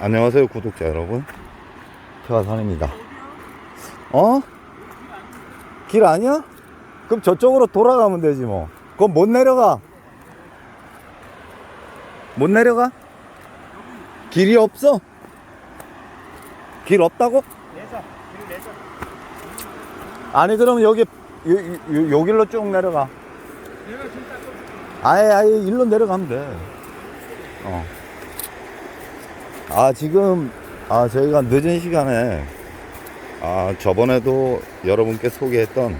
안녕하세요 구독자 여러분 태화산입니다 어? 길 아니야? 그럼 저쪽으로 돌아가면 되지 뭐 그럼 못 내려가 못 내려가? 길이 없어? 길 없다고? 아니 그럼 여기 요, 요, 요 길로 쭉 내려가 아예 아예 일로 내려가면 돼. 어. 아 지금 아 저희가 늦은 시간에 아 저번에도 여러분께 소개했던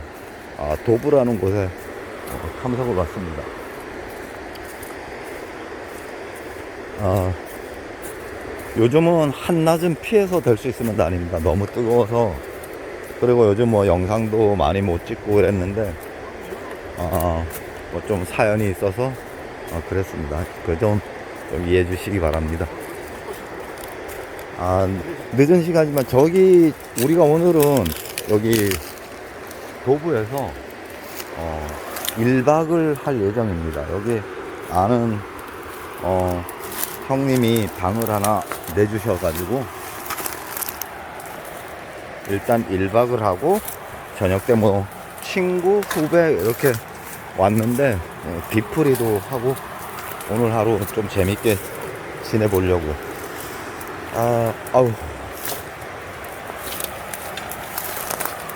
아 도부라는 곳에 어, 탐색을 왔습니다. 아 요즘은 한낮은 피해서 될 수 있으면 다닙니다. 너무 뜨거워서 그리고 요즘 뭐 영상도 많이 못 찍고 그랬는데 아, 뭐좀 사연이 있어서 어, 그랬습니다. 그좀 좀 이해해 주시기 바랍니다. 아, 늦은 시간이지만 저기 우리가 오늘은 여기 도부에서 어, 1박을 할 예정입니다. 여기 아는 어, 형님이 방을 하나 내주셔가지고 일단 1박을 하고 저녁 때 뭐 친구, 후배 이렇게 왔는데 어, 뒤풀이도 하고 오늘 하루 좀 재밌게 지내보려고 아 아우.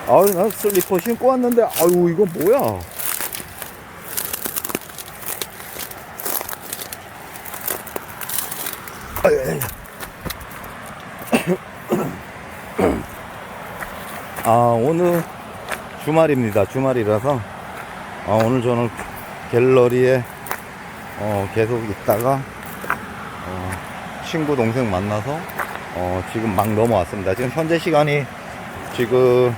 아우 나 슬리퍼 신고 왔는데 아유 이거 뭐야. 아 오늘 주말입니다. 주말이라서. 아, 오늘 저는 갤러리에 어, 계속 있다가 어, 친구 동생 만나서 어, 지금 막 넘어왔습니다. 지금 현재 시간이 지금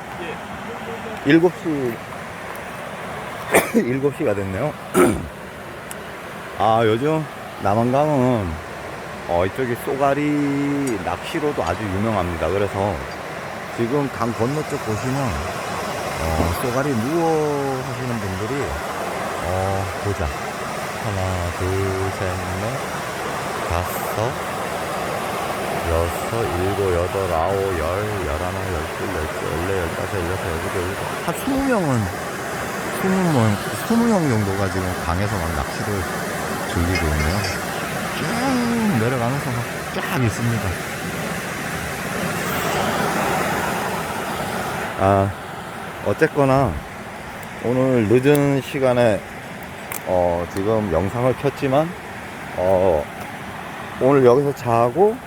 7시 7시가 됐네요. 아 요즘 남한강은 어, 이쪽이 쏘가리 낚시로도 아주 유명합니다. 그래서 지금 강 건너 쪽 보시면 어, 쏘가리 누워 하시는 분들이 어, 보자. 하나 둘셋넷 다섯 여섯 일곱 여덟 아홉 열 열하나 열둘 열셋 열네 열다섯 열여섯 열일곱 열여덟 한 스무 명은 스무 명 스무 명 정도가 지금 강에서 막 낚시를 즐기고 있네요. 쭉 내려가면서 막쫙 있습니다. 아 어쨌거나 오늘 늦은 시간에 어, 지금 영상을 켰지만 어, 오늘 여기서 자고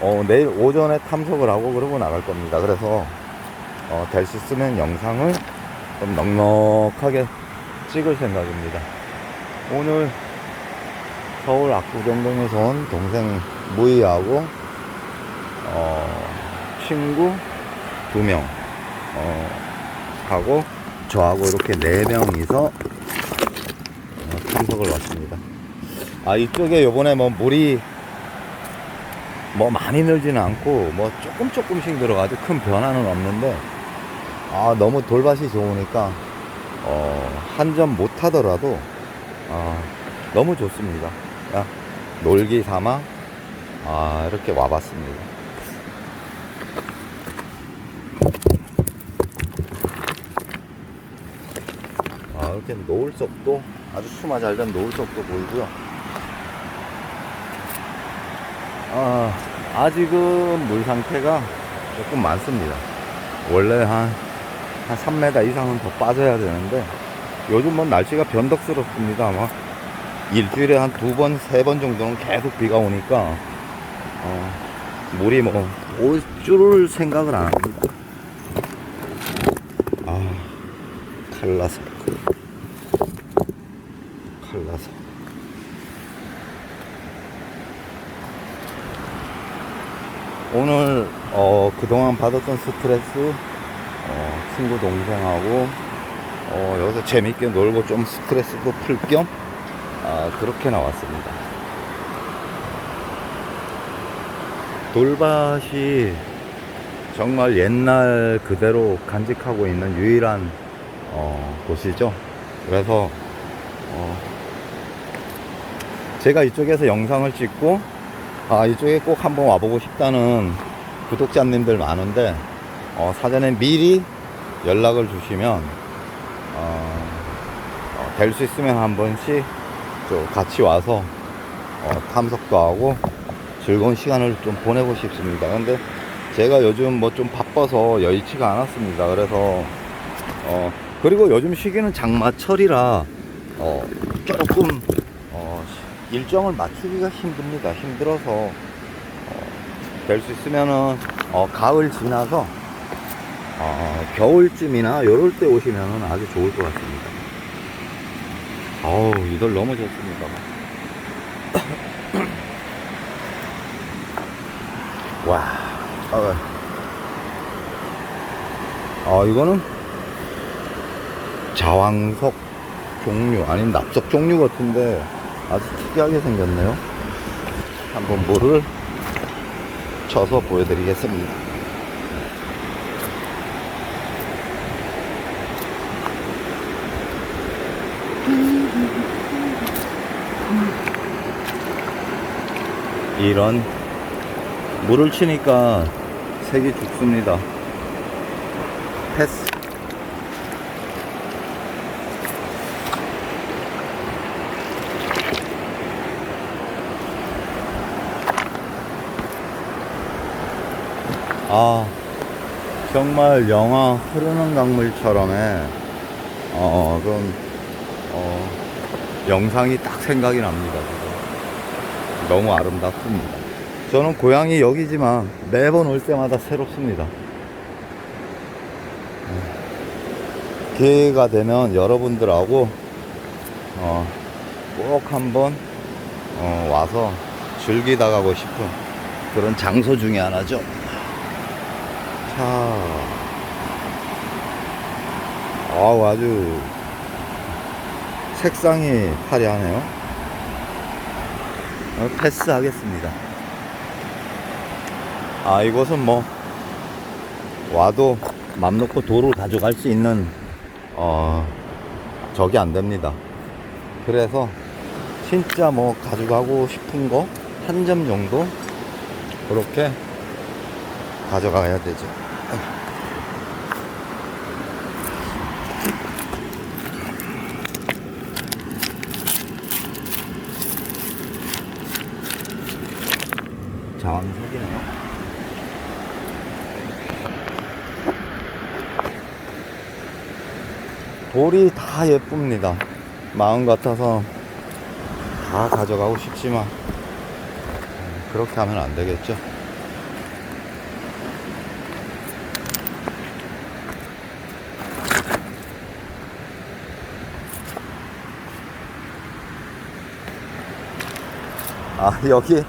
어, 내일 오전에 탐색을 하고 그러고 나갈 겁니다. 그래서 어, 될수 있으면 영상을 좀 넉넉하게 찍을 생각입니다. 오늘 서울 압구정동에서 온 동생 무이하고 어, 친구 두명 어, 하고 저하고 이렇게 네 명이서 어, 탐색을 왔습니다. 아 이쪽에 요번에 뭐 물이 뭐 많이 늘지는 않고 뭐 조금 조금씩 들어가도 큰 변화는 없는데 아 너무 돌밭이 좋으니까 어 한 점 못 하더라도 아 너무 좋습니다. 야, 놀기 삼아 아 이렇게 와봤습니다. 아, 이렇게 노을석도 아주 수마 잘된 노을석도 보이고요. 아, 아직은 물 상태가 조금 많습니다. 원래 한, 한 3m 이상은 더 빠져야 되는데, 요즘 뭐 날씨가 변덕스럽습니다. 아마 일주일에 한 두 번, 세 번 정도는 계속 비가 오니까, 어, 물이 뭐, 올줄 생각을 안 합니다. 아, 칼라서. 칼라서. 오늘 어, 그동안 받았던 스트레스 어, 친구 동생하고 어, 여기서 재밌게 놀고 좀 스트레스도 풀겸 아, 그렇게 나왔습니다. 돌밭이 정말 옛날 그대로 간직하고 있는 유일한 어, 곳이죠. 그래서 어, 제가 이쪽에서 영상을 찍고 아, 이쪽에 꼭 한번 와보고 싶다는 구독자님들 많은데, 어, 사전에 미리 연락을 주시면, 어, 될 수 있으면 한 번씩 좀 같이 와서 어, 탐석도 하고 즐거운 시간을 좀 보내고 싶습니다. 근데 제가 요즘 뭐 좀 바빠서 여의치가 않았습니다. 그래서 어 그리고 요즘 시기는 장마철이라 어 조금 어 일정을 맞추기가 힘듭니다. 힘들어서 어, 될수 있으면은 어 가을 지나서 어 겨울쯤이나 요럴 때 오시면은 아주 좋을 것 같습니다. 어우 이들 너무 좋습니다. 와, 아, 아 이거는 자왕석 종류 아닌 납석 종류 같은데 아주 특이하게 생겼네요. 한번 물을 쳐서 보여드리겠습니다. 이런 물을 치니까 색이 죽습니다. 패스. 아, 정말 영화 흐르는 강물처럼의, 어, 그런, 어, 영상이 딱 생각이 납니다. 너무 아름답습니다. 저는 고향이 여기지만 매번 올 때마다 새롭습니다. 음. 기회가 되면 여러분들하고 어, 꼭 한번 어, 와서 즐기다 가고 싶은 그런 장소 중에 하나죠. 자, 아우 아주 색상이 화려하네요. 어, 패스하겠습니다. 아, 이곳은 뭐, 와도 맘 놓고 도로 가져갈 수 있는, 어, 적이 안 됩니다. 그래서, 진짜 뭐, 가져가고 싶은 거, 한 점 정도? 그렇게 가져가야 되죠. 자왕석이네요. 돌이 다 예쁩니다. 마음 같아서 다 가져가고 싶지만 음, 그렇게 하면 안 되겠죠. 아, 여기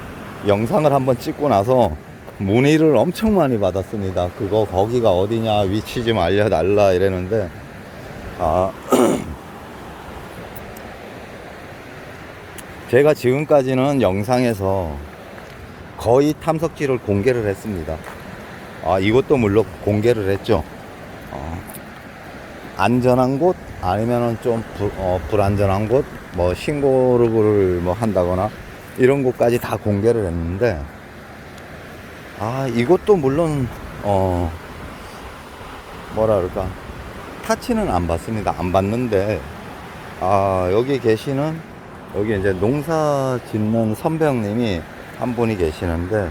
영상을 한번 찍고 나서 문의를 엄청 많이 받았습니다. 그거 거기가 어디냐, 위치 좀 알려달라 이랬는데, 아, 제가 지금까지는 영상에서 거의 탐석지를 공개를 했습니다. 아, 이것도 물론 공개를 했죠. 어, 안전한 곳, 아니면은 좀 불, 어, 불안전한 곳, 뭐 신고를 뭐 한다거나 이런 곳까지 다 공개를 했는데, 아, 이것도 물론, 어, 뭐라 그럴까. 타치는 안 받습니다. 안 받는데, 아, 여기 계시는, 여기 이제 농사 짓는 선배 형님이 한 분이 계시는데,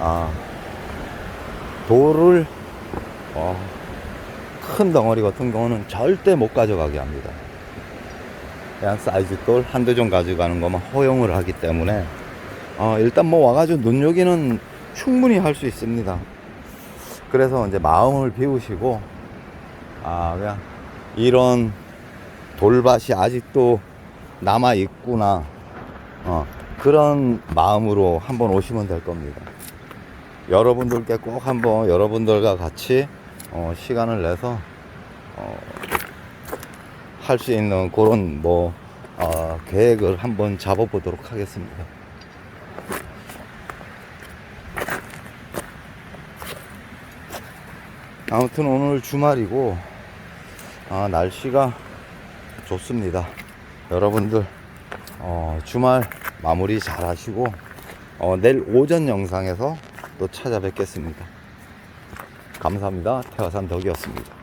아, 돌을, 어, 큰 덩어리 같은 경우는 절대 못 가져가게 합니다. 그냥 사이즈 돌 한두 종 가져가는 것만 허용을 하기 때문에 어, 일단 뭐 와가지고 눈요기는 충분히 할 수 있습니다. 그래서 이제 마음을 비우시고 아 그냥 이런 돌밭이 아직도 남아 있구나 어, 그런 마음으로 한번 오시면 될 겁니다. 여러분들께 꼭 한번 여러분들과 같이 어, 시간을 내서 어, 할 수 있는 그런 뭐 어, 계획을 한번 잡아보도록 하겠습니다. 아무튼 오늘 주말이고 아, 날씨가 좋습니다. 여러분들 어, 주말 마무리 잘 하시고 어, 내일 오전 영상에서 또 찾아뵙겠습니다. 감사합니다. 태화산 덕이었습니다.